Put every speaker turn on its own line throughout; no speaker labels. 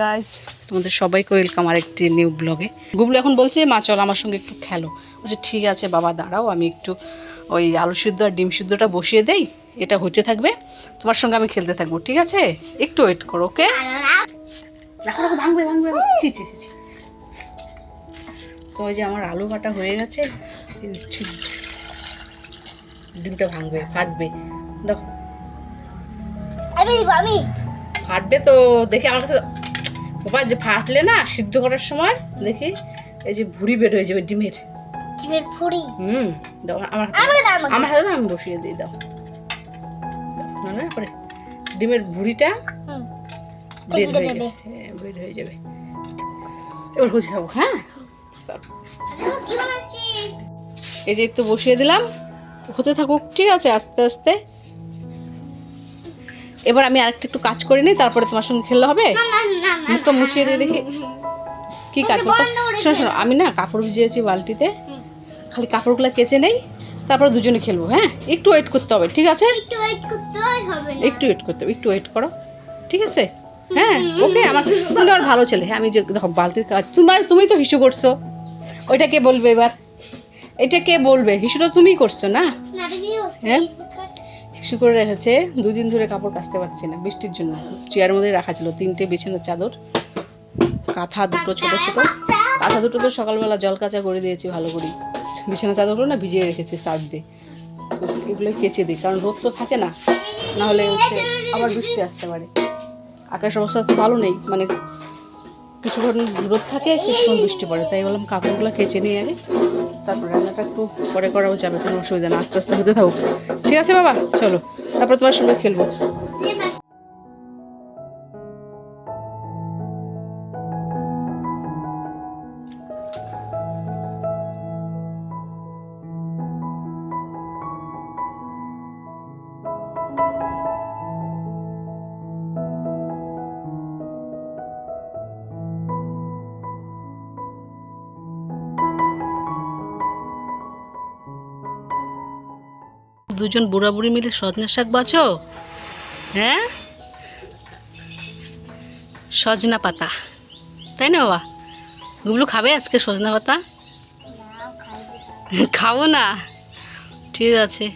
Guys তোমাদের সবাইকে welcome আর একটি নিউ ব্লগে গুবলু এখন বলছে মা চল আমার সঙ্গে একটু খেলো। বলছে ঠিক আছে বাবা দাঁড়াও আমি একটু ওই আলু সিদ্ধ আর ডিম সিদ্ধটা বসিয়ে দেই এটা হতে থাকবে। তোমার সঙ্গে আমি খেলতে থাকব ঠিক আছে? একটু ওয়েট করো ওকে রাখো রাখো ভাঙবে ভাঙবে ছি ছি ছি ছি। তো যে আমার আলু কাটা হয়ে গেছে ডিমটা ভাঙবে ফাটবে। দেখো ফাটবে তো দেখি আমার কাছে বাবা যে ফাটলে না সিদ্ধ করার সময় দেখি এই যে ভুড়ি বের হয়ে যাবে ডিমের
জিমের ফুড়ি
হুম দাও আমার। আমার হাতে আমি বসিয়ে দিই দাও না না করে ডিমের ভুড়িটা
হুম।
বের হয়ে
যাবে।
হ্যাঁ, বের হয়ে যাবে এবার হচ্ছে যাব হ্যাঁ এই যে একটু বসিয়ে দিলাম হতে থাকুক ঠিক আছে আস্তে আস্তে এবার আমি আরেকটা একটু কাজ করে নিই তারপরে তোমার সঙ্গে খেললে হবে? মুখটা মুছিয়ে দিয়ে দেখি। কি কাজ শোনো শোনো আমি না কাপড় ভিজিয়েছি বালতিতে। খালি কাপড়গুলো কেচে নেই তারপরে দুজনে খেলব হ্যাঁ? একটু ওয়েট করতে হবে ঠিক আছে?
একটু ওয়েট করতে হবে
একটু ওয়েট করতে হবে একটু ওয়েট করো ঠিক আছে? হ্যাঁ? ওকে আমার তুমি আমার ভালো ছেলে হ্যাঁ আমি যে দেখো বালতির কাজ তোমার তুমি তো হিসু করছ ওইটা কে বলবে এবার? এটা কে বলবে? হিসুটা তুমিই করছ না? হ্যাঁ? হিসু করে রেখেছে, দুদিন ধরে কাপড় কাচতে পারছি না, বৃষ্টির জন্য। চেয়ারের মধ্যে রাখা ছিল, তিনটে বিছানার চাদর, কাঁথা দুটো ছোট ছোট। কাঁথা দুটো তো সকালবেলা জল কাঁচা করে দিয়েছি, ভালো করে। বিছানা চাদরগুলো না ভিজিয়ে রেখেছি, সার্ফ দিয়ে। তো এগুলো কেচে দিই, কারণ রোদ তো থাকে না নাহলে হচ্ছে আবার বৃষ্টি আসতে পারে। আকাশ অবস্থা তো ভালো নেই মানে কিছুক্ষণ রোদ থাকে, কিছুক্ষণ বৃষ্টি পড়ে, তাই বললাম কাপড়গুলো কেচে নিয়ে আগে। তারপর রান্নাটা একটু পরে করাও যাবে কোনো অসুবিধা না, আস্তে আস্তে হতে থাকুক। ঠিক আছে বাবা? চলো, তারপর তোমার সঙ্গে খেলব। দুজন বুড়া বুড়ি মিলে সজনা শাক বাছো? হ্যাঁ? সজনা পাতা। তাই না বাবা? গুবলু খাবে আজকে সজনা পাতা? খাব না। ঠিক আছে।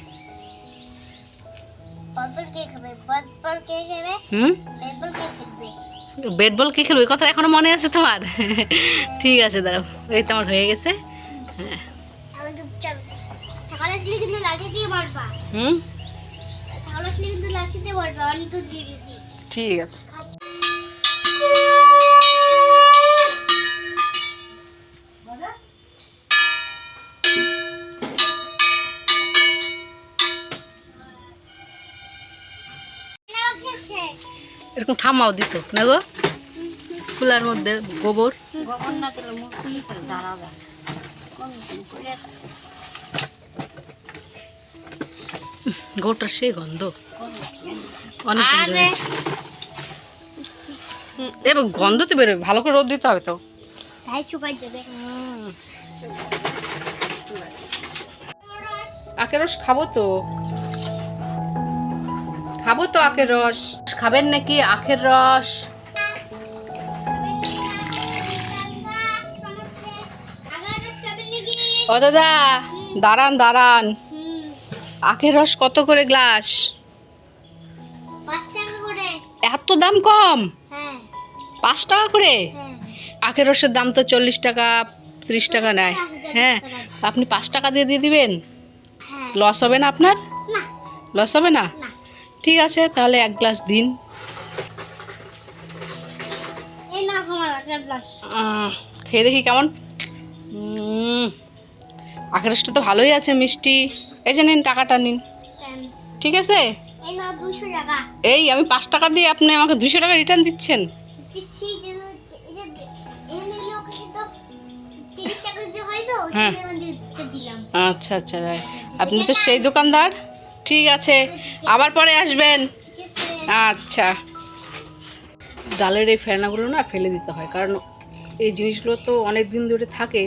বল বল কে
হুম?
বেবল
বেট বল কে খেলবে কথা এখনও মনে আছে তোমার? ঠিক আছে দাঁড়াও। এই তো আমার হয়ে গেছে। হ্যাঁ।
আসলে কিন্তু লাঠি দিয়ে মারবা।
হুম?
আসলে কিন্তু লাঠি দিয়ে মারবা অনেক দুধ দিয়ে দিছি
ঠিক আছে। এরকম ঠাম্মাও দিত না গো? কুলার মধ্যে গোবর। গোটার সেই গন্ধ। অনেক দিন ধরে এবার গন্ধ তো বেরোবে ভালো করে রোদ দিতে হবে তো। আখের রস খাব তো? খাব তো আখের রস। খাবেন নাকি আখের রস? ও দাদা দাঁড়ান দাঁড়ান। আখের রস কত করে গ্লাস? এত দাম কম?
হ্যাঁ।
পাঁচ টাকা করে?
হ্যাঁ।
আখের রসের দাম তো চল্লিশ টাকা ত্রিশ টাকা নেয় হ্যাঁ আপনি পাঁচ টাকা দিয়ে দিয়ে দিবেন?
হ্যাঁ।
লস হবে না আপনার? লস হবে না? ঠিক আছে তাহলে এক গ্লাস দিন। খেয়ে দেখি কেমন। আখের রসটা তো ভালোই আছে মিষ্টি। এই যে নিন টাকাটা নিন। ঠিক আছে?
এই
আমি পাঁচ টাকা দিয়ে আপনি আমাকে দুশো টাকা রিটার্ন দিচ্ছেন।
হয়
আচ্ছা আচ্ছা। আপনি তো সেই দোকানদার। ঠিক আছে আবার পরে আসবেন। আচ্ছা। ডালের এই ফেনাগুলো না ফেলে দিতে হয় কারণ এই জিনিসগুলো তো অনেক দিন ধরে থাকে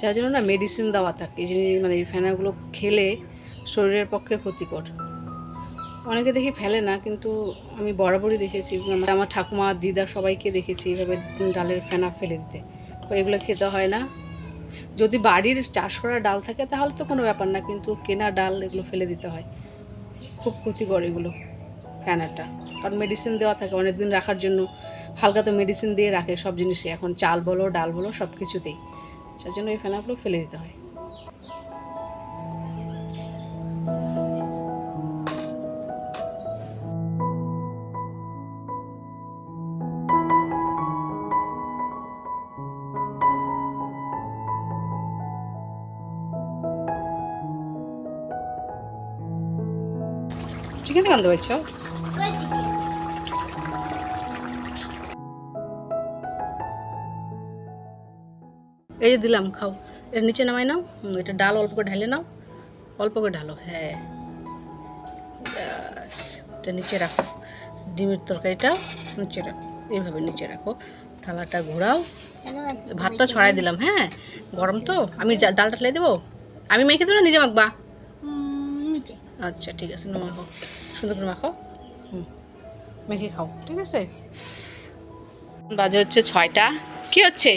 যার জন্য না মেডিসিন দেওয়া থাকে। এই জিনিস মানে এই ফেনাগুলো খেলে শরীরের পক্ষে ক্ষতিকর। অনেকে দেখি ফেলে না, কিন্তু আমি বরাবরই দেখেছি। আমার- ঠাকুমা, দিদা সবাইকে দেখেছি এইভাবে ডালের ফেনা ফেলে দিতে। তো এগুলো খেতে হয় না। যদি বাড়ির চাষ করা ডাল থাকে তাহলে তো কোনো ব্যাপার না, কিন্তু কেনা ডাল এগুলো ফেলে দিতে হয়। খুব ক্ষতিকর এগুলো, ফেনাটা। কারণ মেডিসিন দেওয়া থাকে অনেক দিন রাখার জন্য হালকা তো মেডিসিন দিয়ে রাখে সব জিনিসে এখন চাল বলো, ডাল বলো সব কিছুতেই যার জন্য এই ফেনাগুলো ফেলে দিতে হয়। চিকেন
কই চিকেন
এই যে দিলাম, খাও। এটা নিচে নামাই নাও। এটা ডাল অল্প করে ঢালে নাও। অল্প করে ঢালো হ্যাঁ। এটা নিচে রাখো। ডিমের তরকারিটা নিচে রাখো এইভাবে নিচে রাখো। থালাটা ঘোরাও। ভাতটা ছড়াই দিলাম হ্যাঁ। গরম তো। আমি ডালটা ঢেলে দেবো? আমি মেখে দেবো নিজে মাখবা? আচ্ছা ঠিক আছে না মাখো। সুন্দর করে মাখো। হুম মেখে খাও ঠিক আছে? বাজে হচ্ছে ছয়টা। কি হচ্ছে?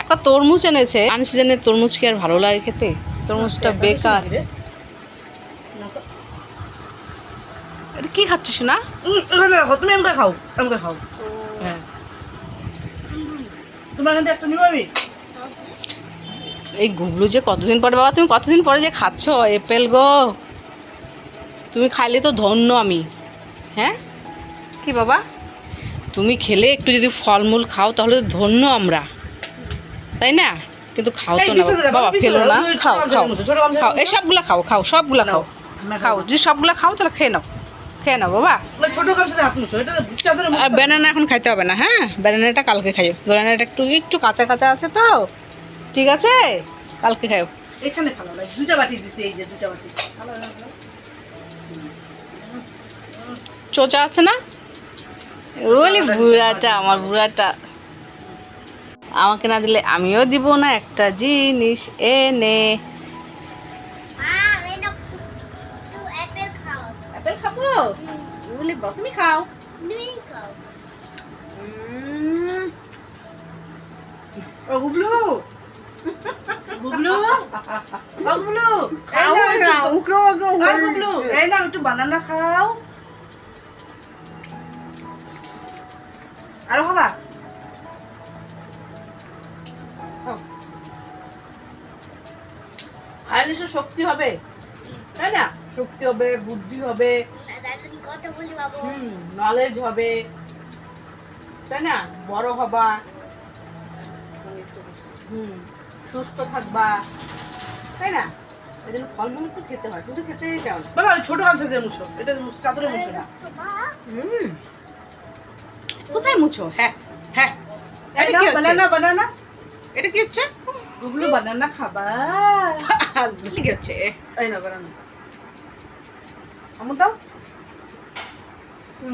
একটা তরমুজ এনেছে। আনসিজনের তরমুজ কি আর ভালো লাগে খেতে? তরমুজটা বেকার। এটা কি খাচ্ছিস না?
তুমি আমাকে খাও আমাকে খাও। হ্যাঁ। তোমার এখান থেকে একটা নিবো আমি?
এই গুবলু যে কতদিন পরে বাবা তুমি কতদিন পরে যে খাচ্ছ? এপেল গো। তুমি খাইলে তো ধন্য আমি। হ্যাঁ? কি বাবা? তুমি খেলে একটু যদি ফলমূল খাও তাহলে তো ধন্য আমরা। তাই না? কিন্তু খাও তো না বাবা ফেলো না। খাও খাও। খাও। এই সবগুলো খাও খাও সবগুলো খাও। খাও যদি সবগুলো খাও তাহলে খেয়ে নাও। খেয়ে নাও বাবা। আর ব্যানানা এখন খাইতে হবে না হ্যাঁ? ব্যানানাটা কালকে খাইও। ব্যানানাটা একটু একটু কাঁচা কাঁচা আছে তো। ঠিক আছে? কালকে খাইও।
এখানে ভালো লাগে দুইটা বাটি দিছে এই যে দুইটা বাটি?
চোচা আছে না? ওলি বুড়াটা আমার বুড়াটা। আমাকে না দিলে আমিও দিব না একটা জিনিস এনে।
খাও।
আপেল খাব? বলি খাও।
তুমি খাও।
ও গুবলু ও গুবলু এই
খাও না,
একটু-
উঠো, উঠো,
ও গুবলু এই নাও একটু বানানা খাও। আরও খাবা?
খাইলে সে শক্তি হবে। তাই না? শক্তি হবে বুদ্ধি হবে। নলেজ হবে। তাই না? বড় হবা। হুম। সুস্থ থাকবা। তাই না? এই জন্য ফলমূল একটু খেতে হয় খেতে চাও
বাবা ছোট গামছা দিয়ে মুছো। এটা চাদরে মুছো না।
হুম। কোথায় মুছো? হ্যাঁ হ্যাঁ। এটা কি
বানানা বানানা
এটা কি হচ্ছে?
বানানা খাবা।
কি হচ্ছে?
এই না বানানা আমন দাও। তুমি